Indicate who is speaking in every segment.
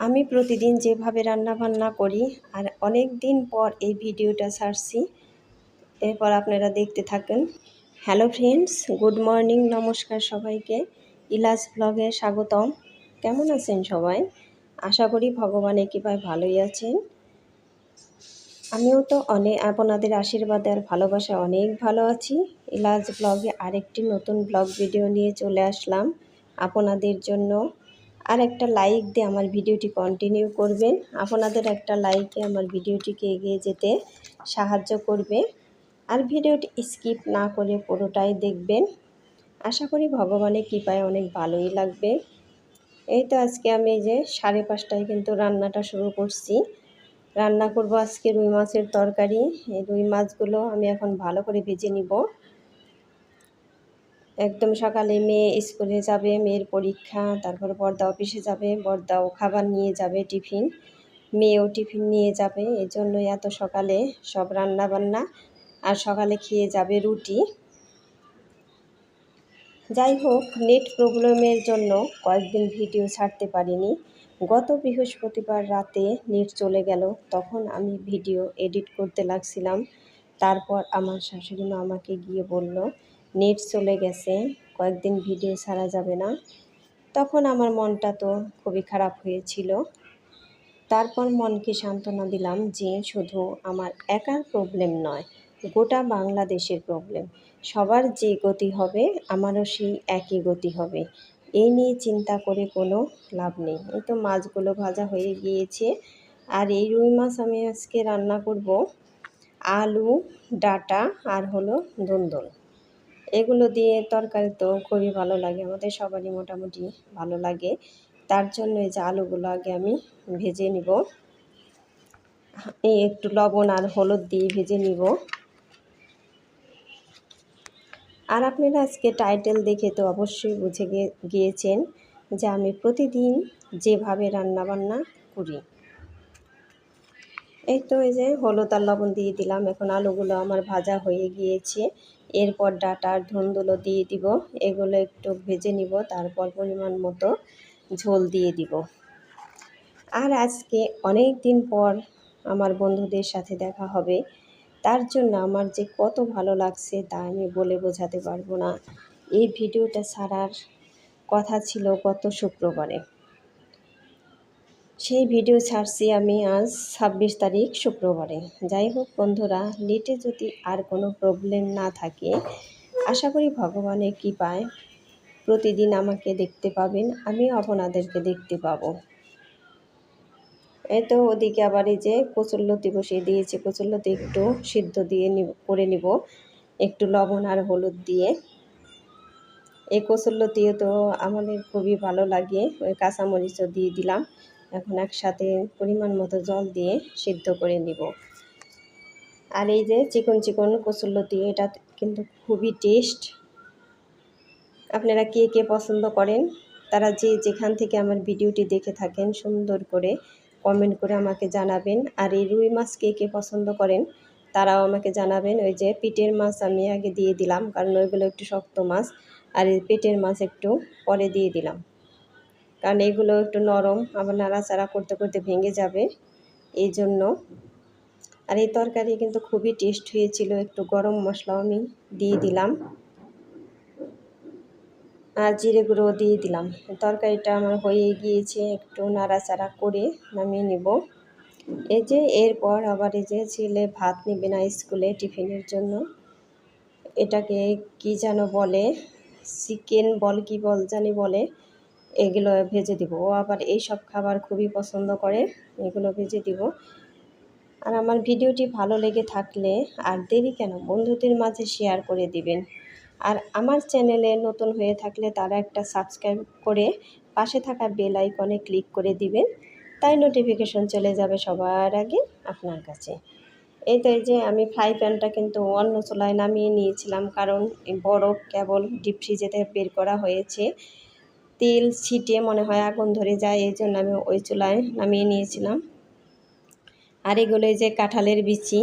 Speaker 1: আমি প্রতিদিন যেভাবে রান্না বান্না করি আর অনেক দিন পর এই ভিডিওটা ছাড়ছি, এরপর আপনারা দেখতে থাকেন। হ্যালো ফ্রেন্ডস, গুড মর্নিং, নমস্কার সবাইকে। ইলাস ব্লগে স্বাগতম। কেমন আছেন সবাই? আশা করি ভগবানের কৃপায় ভালোই আছেন। আমিও তো অনেক আপনাদের আশীর্বাদে আর ভালোবাসা অনেক ভালো আছি। ইলাজ ব্লগে আরেকটি নতুন ব্লগ ভিডিও নিয়ে চলে আসলাম। আপনাদের জন্য আর একটা লাইক দিয়ে আমার ভিডিওটি কন্টিনিউ করবেন। আপনাদের একটা লাইকে আমার ভিডিওটিকে এগিয়ে যেতে সাহায্য করবে। আর ভিডিওটি স্কিপ না করে পুরোটাই দেখবেন। আশা করি ভগবানের কৃপায় অনেক ভালোই লাগবে। এই তো আজকে আমি যে সাড়ে পাঁচটায় কিন্তু রান্নাটা শুরু করছি। রান্না করব আজকে রুই মাছের তরকারি। এই রুই মাছগুলো আমি এখন ভালো করে ভেজে নিব। একদম সকালে মেয়ে স্কুলে যাবে, মেয়ের পরীক্ষা, তারপর বর্দা অফিসে যাবে, বর্দাও খাবার নিয়ে যাবে টিফিন, মেয়েও টিফিন নিয়ে যাবে, এই জন্য এত সকালে সব রান্না বান্না আর সকালে খেয়ে যাবে রুটি। যাই হোক, নেট প্রবলেমের জন্য কয়েকদিন ভিডিও ছাড়তে পারিনি। গত বৃহস্পতিবার রাতে নেট চলে গেল, তখন আমি ভিডিও এডিট করতে লাগছিলাম। তারপর আমার শাশুড়ি মা আমাকে গিয়ে বলল নেট চলে গেছে, কয়েকদিন ভিডিও ছাড়া যাবে না। তখন আমার মনটা তো খুবই খারাপ হয়েছিল। তারপর মনকে সান্ত্বনা দিলাম যে শুধু আমার একার প্রবলেম নয়, গোটা বাংলাদেশের প্রবলেম সবার যে গতি হবে, আমারও সেই একই গতি হবে। এই নিয়ে চিন্তা করে কোনো লাভ নেই। এই তো মাছগুলো ভাজা হয়ে গিয়েছে। আর এই রুই মাছ আমি আজকে রান্না করব। আলু, ডাটা আর হলো ধুন্দল এগুলো দিয়ে তরকারি তো খুবই ভালো লাগে, আমাদের সবারই মোটামুটি ভালো লাগে। তার জন্য এই যে আলুগুলো আগে আমি ভেজে নিব। এই একটু লবণ আর হলুদ দিয়ে ভেজে নিব। আর আপনারা আজকে টাইটেল দেখে তো অবশ্যই বুঝে গিয়েছেন যে আমি প্রতিদিন যেভাবে রান্নাবান্না করি। এই তো এই যে হলুদ আর লবণ দিয়ে দিলাম, এখন আলুগুলো আমার ভাজা হয়ে গিয়েছে। এরপর ডাটার ধুন্দুলো দিয়ে দিব। এগুলো একটু ভেজে নিব, তারপর পরিমাণ মতো ঝোল দিয়ে দিব। আর আজকে অনেক দিন পর আমার বন্ধুদের সাথে দেখা হবে। তার জন্য আমার যে কত ভালো লাগছে তা আমি বলে বোঝাতে পারব না। এই ভিডিওটা ছাড়ার কথা ছিল গত শুক্রবারে। সেই ভিডিও ছাড়ছি আমি আজ ছাব্বিশ তারিখ শুক্রবারে। যাই হোক বন্ধুরা, নেটে যদি আর কোনো প্রবলেম না থাকে, আশা করি ভগবানের কৃপায় প্রতিদিন আমাকে দেখতে পাবেন, আমিও আপনাদেরকে দেখতে পাবো। এই তো ওদিকে আবার এই যে কচুরলতি বসিয়ে দিয়েছি কচুরলতি একটু সিদ্ধ দিয়ে করে নিব। একটু লবণ আর হলুদ দিয়ে। এই কচুরলতিও তো আমাদের খুবই ভালো লাগে, ওই কাঁচামরিচও দিয়ে দিলাম। এখন একসাথে পরিমাণ মতো জল দিয়ে সিদ্ধ করে নিব। আর এই যে চিকন চিকন কচুরলতি এটা কিন্তু খুবই টেস্ট আপনারা কে কে পছন্দ করেন, তারা যে যেখান থেকে আমার ভিডিওটি দেখে থাকেন, সুন্দর করে কমেন্ট করে আমাকে জানাবেন। আর এই রুই মাছ কে কে পছন্দ করেন, তারাও আমাকে জানাবেন। ওই যে পিটের মাছ আমি আগে দিয়ে দিলাম, কারণ ওইগুলো একটু শক্ত মাছ, আর এই পেটের মাছ একটু পরে দিয়ে দিলাম। কারণ এগুলো একটু নরম, আবার নাড়াচাড়া করতে করতে ভেঙে যাবে। এই জন্য। আর এই তরকারি কিন্তু খুবই টেস্ট হয়েছিল, একটু গরম মশলাও আমি দিয়ে দিলাম। আর জিরে গুঁড়ো দিয়ে দিলাম। তরকারিটা আমার হয়ে গিয়েছে, একটু নাড়াচাড়া করে নামিয়ে নিব। এই যে এরপর আবার এই যে ছেলে ভাত নেবে না স্কুলে টিফিনের জন্য, এটাকে কি যেন বলে, চিকেন বল কি বল জানি বলে এগুলো ভেজে দিব। ও আবার এই সব খাবার খুবই পছন্দ করে, এগুলো ভেজে দিব। আর আমার ভিডিওটি ভালো লেগে থাকলে আর দেরি কেন বন্ধুদের মাঝে শেয়ার করে দিবেন। আর আমার চ্যানেলে নতুন হয়ে থাকলে তারা একটা সাবস্ক্রাইব করে পাশে থাকা বেল আইকনে ক্লিক করে দিবেন, তাই নোটিফিকেশন চলে যাবে সবার আগে আপনার কাছে। এই তো এই যে আমি ফ্রাই প্যানটা কিন্তু অন্য চুলায় নামিয়ে নিয়েছিলাম, কারণ বরফ কেবল ডিপ ফ্রিজেতে বের করা হয়েছে। তেল ছিটে মনে হয় আগুন ধরে যায়, এই জন্য আমি ওই চুলায় নামিয়ে নিয়েছিলাম। আর এগুলো এই যে কাঁঠালের বিচি,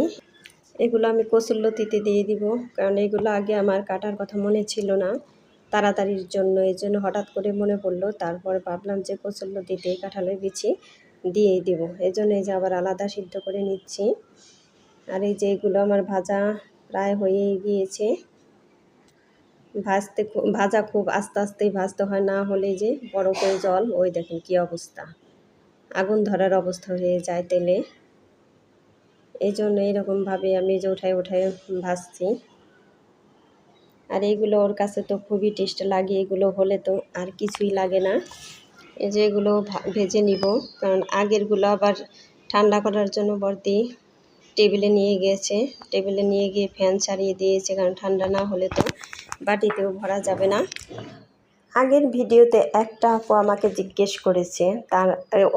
Speaker 1: এগুলো আমি কচুল্লতিতে দিয়ে দিব, কারণ এগুলো আগে আমার কাটার কথা মনে ছিল না তাড়াতাড়ির জন্য, এই জন্য হঠাৎ করে মনে পড়ল। তারপর ভাবলাম যে কচুল্লতিতে কাঁঠালের বিচি দিয়েই দেবো, এই জন্য এই যে আবার আলাদা সিদ্ধ করে নিচ্ছি। আর এই যে এগুলো আমার ভাজা প্রায় হয়েই গিয়েছে। ভাজতে ভাজা খুব আস্তে আস্তেই ভাজতে হয়, না হলে যে বড় করে জল, ওই দেখেন কি অবস্থা। আগুন ধরার অবস্থা হয়ে যায় তেলে। এই জন্য এরকমভাবে আমি যে উঠায় উঠায় ভাজছি। আর এইগুলো ওর কাছে তো খুবই টেস্ট লাগে, এগুলো হলে তো আর কিছুই লাগে না। এই যে এগুলো ভেজে নিব, কারণ আগেরগুলো আবার ঠান্ডা করার জন্য বর্তি টেবিলে নিয়ে গিয়েছে টেবিলে নিয়ে গিয়ে ফ্যান ছাড়িয়ে দিয়েছে, কারণ ঠান্ডা না হলে তো বাটিতেও ভরা যাবে না। আগের ভিডিওতে একটা আপু আমাকে জিজ্ঞেস করেছে, তার,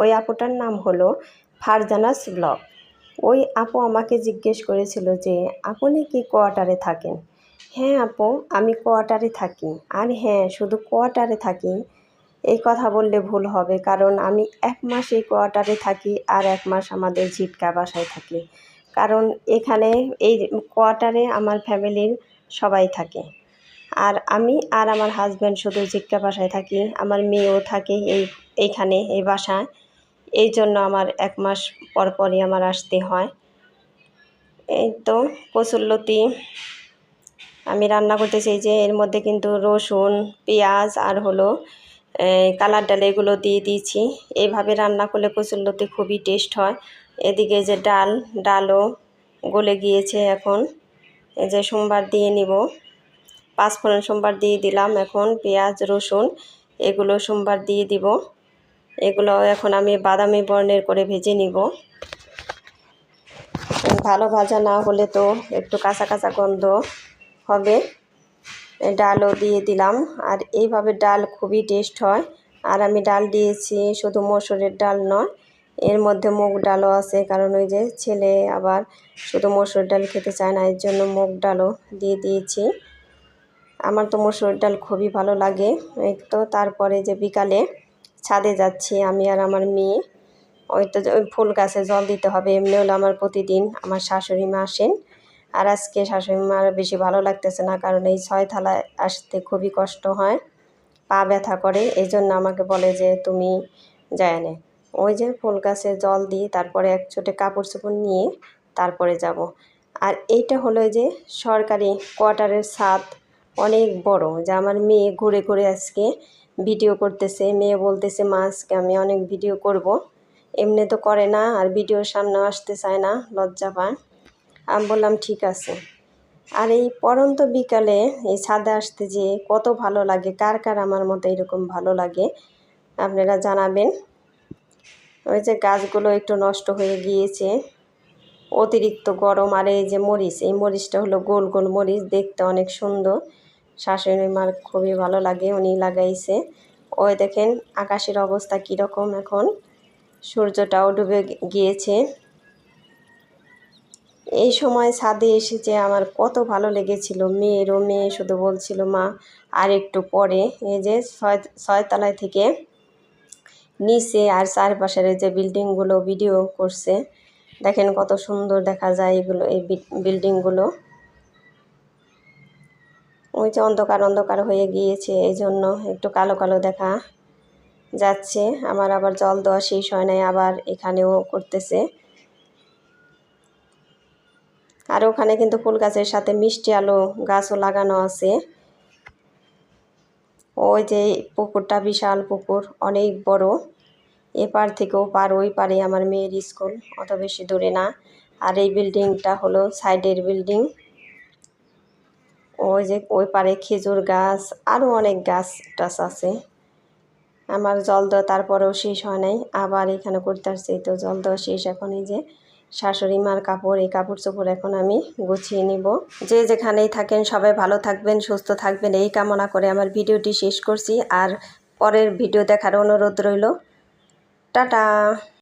Speaker 1: ওই আপুটার নাম হলো ফারজানাস ব্লগ। ওই আপু আমাকে জিজ্ঞেস করেছিল যে, আপনি কি কোয়ার্টারে থাকেন? হ্যাঁ আপু, আমি কোয়ার্টারে থাকি। আর হ্যাঁ শুধু কোয়ার্টারে থাকি। এই কথা বললে ভুল হবে, কারণ আমি এক মাস এই কোয়ার্টারে থাকি আর এক মাস আমাদের ঝিটকা বাসায় থাকি। কারণ এখানে এই কোয়ার্টারে আমার ফ্যামিলির সবাই থাকে। আর আমি আর আমার হাজব্যান্ড শুধু জিজ্ঞা বাসায় থাকি, আমার মেয়েও থাকে এই, এইখানে, এই বাসায়। এই জন্য আমার এক মাস পর পরই আমার আসতে হয়। এই তো কচুরলতি আমি রান্না করতেছি যে, এর মধ্যে কিন্তু রসুন, পেঁয়াজ আর হলো কালার ডাল এগুলো দিয়ে দিয়েছি। এইভাবে রান্না করলে কচুরলতি খুবই টেস্ট হয়। এদিকে যে ডাল, ডালও গলে গিয়েছে এখন। এই যে সোমবার দিয়ে নিব। পাঁচফোড়ন সোমবার দিয়ে দিলাম এখন পেঁয়াজ, রসুন, এগুলো সোমবার দিয়ে দিব। এগুলো এখন আমি বাদামি বর্ণের করে ভেজে নিব। ভালো ভাজা না হলে তো একটু কাঁচা কাঁচা গন্ধ হবে। ডালও দিয়ে দিলাম। আর এইভাবে ডাল খুবই টেস্ট হয়। আর আমি ডাল দিয়েছি শুধু মসুরের ডাল নয়, এর মধ্যে মুগ ডালও আছে। কারণ ওই যে ছেলে আবার শুধু মসুর ডাল খেতে চায় না, এর জন্য মুগ ডালও দিয়ে দিয়েছি। আমার তো মসুর ডাল খুবই ভালো লাগে। এই তো তারপরে যে বিকালে ছাদে যাচ্ছি আমি আর আমার মেয়ে। ওই তো ওই ফুল গাছে জল দিতে হবে এমনি হলো আমার প্রতিদিন, আমার শাশুড়ি মা আসেন। আর আজকে শাশুড়ি মার বেশি ভালো লাগতেছে না, কারণ এই ছয় থালায় আসতে খুবই কষ্ট হয়, পা ব্যথা করে এই জন্য আমাকে বলে যে তুমি যায় নে। ওই যে ফুল গাছে জল দিই, তারপরে এক ছোটে কাপড় চোপড় নিয়ে তারপরে যাব। আর এইটা হলো যে সরকারি কোয়ার্টারের ছাদ অনেক বড়। যে আমার মেয়ে ঘুরে ঘুরে আজকে ভিডিও করতেছে। মেয়ে বলতেছে, মা, আজকে আমি অনেক ভিডিও করব। এমনি তো করে না, আর ভিডিওর সামনে আসতে চায় না, লজ্জা পায়। আমি বললাম, ঠিক আছে। আর এই পরন্ত বিকালে এই ছাদে আসতে যে কত ভালো লাগে, কার কার আমার মতো এরকম ভালো লাগে, আপনারা জানাবেন। ওই যে গাছগুলো একটু নষ্ট হয়ে গিয়েছে, অতিরিক্ত গরম, আর এই যে মরিচ, এই মরিচটা হলো গোল গোল মরিচ, দেখতে অনেক সুন্দর। শাশুড়ি মার খুবই ভালো লাগে, উনি লাগাইছে। ওই দেখেন আকাশের অবস্থা কীরকম এখন। সূর্যটাও ডুবে গিয়েছে। এই সময় ছাদে এসেছে আমার কত ভালো লেগেছিল মেয়েরও মেয়ে শুধু বলছিল, মা, আর একটু পরে। এই যে ছয় ছয়তলায় থেকে নিচে আর চারপাশের যে বিল্ডিংগুলো ভিডিও করছে। দেখেন কত সুন্দর দেখা যায় এগুলো, এই বিল্ডিংগুলো। ওই যে অন্ধকার অন্ধকার হয়ে গিয়েছে এই জন্য একটু কালো কালো দেখা যাচ্ছে। আমার আবার জল দেওয়া শেষ হয় নাই, আবার এখানেও করতেছে। আর ওখানে কিন্তু ফুল গাছের সাথে মিষ্টি আলো গাছও লাগানো আছে। ওই যে পুকুরটা বিশাল পুকুর, অনেক বড়। এপার থেকেও পার ওই পারে আমার মেয়ের স্কুল, অত বেশি দূরে না। আর এই বিল্ডিংটা হলো সাইডের বিল্ডিং। ওই যে ওই পারে খেজুর গাছ আরও অনেক গাছ টাছ আছে। আমার জল দেওয়া তারপরেও শেষ হয় নাই। আবার এখানে করতে আসছি, তো জল দেওয়া শেষ। এখন এই যে শাশুড়ি মার কাপড়, এই কাপড় চোপড় এখন আমি গুছিয়ে নিব। যে যেখানেই থাকেন সবাই ভালো থাকবেন, সুস্থ থাকবেন। এই কামনা করে আমার ভিডিওটি শেষ করছি। আর পরের ভিডিও দেখার অনুরোধ রইল। টাটা!